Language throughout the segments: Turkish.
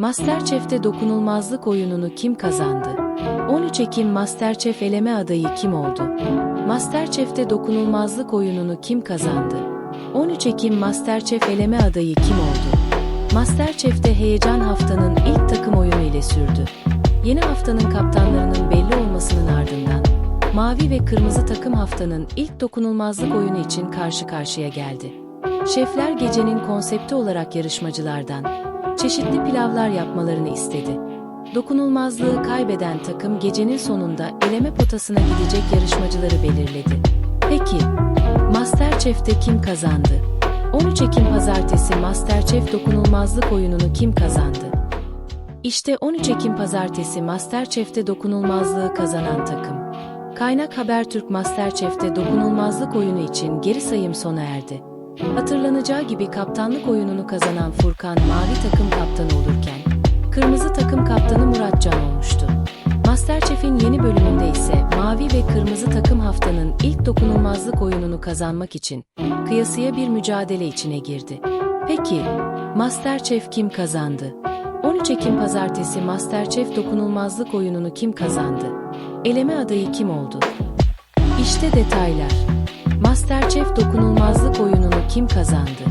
Masterchef'te dokunulmazlık oyununu kim kazandı? 13 Ekim Masterchef eleme adayı kim oldu? Masterchef'te dokunulmazlık oyununu kim kazandı? 13 Ekim Masterchef eleme adayı kim oldu? Masterchef'te heyecan haftanın ilk takım oyunu ile sürdü. Yeni haftanın kaptanlarının belli olmasının ardından, mavi ve kırmızı takım haftanın ilk dokunulmazlık oyunu için karşı karşıya geldi. Şefler gecenin konsepti olarak yarışmacılardan çeşitli pilavlar yapmalarını istedi. Dokunulmazlığı kaybeden takım gecenin sonunda eleme potasına gidecek yarışmacıları belirledi. Peki, Masterchef'te kim kazandı? 13 Ekim Pazartesi Masterchef dokunulmazlık oyununu kim kazandı? İşte 13 Ekim Pazartesi Masterchef'te dokunulmazlığı kazanan takım. Kaynak Habertürk Masterchef'te dokunulmazlık oyunu için geri sayım sona erdi. Hatırlanacağı gibi kaptanlık oyununu kazanan Furkan mavi takım kaptanı olurken, kırmızı takım kaptanı Muratcan olmuştu. Masterchef'in yeni bölümünde ise mavi ve kırmızı takım haftanın ilk dokunulmazlık oyununu kazanmak için kıyasıya bir mücadele içine girdi. Peki, Masterchef kim kazandı? 13 Ekim Pazartesi Masterchef dokunulmazlık oyununu kim kazandı? Eleme adayı kim oldu? İşte detaylar. Masterchef dokunulmazlık oyununu kim kazandı?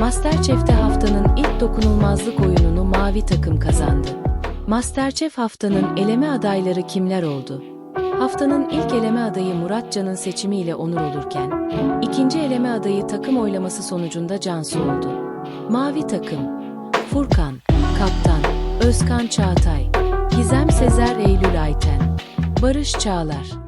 Masterchef'te haftanın ilk dokunulmazlık oyununu mavi takım kazandı. Masterchef haftanın eleme adayları kimler oldu? Haftanın ilk eleme adayı Muratcan'ın seçimiyle onur olurken, ikinci eleme adayı takım oylaması sonucunda Cansu oldu. Mavi takım, Furkan, Kaptan, Özkan Çağatay, Gizem Sezer Eylül Ayten, Barış Çağlar.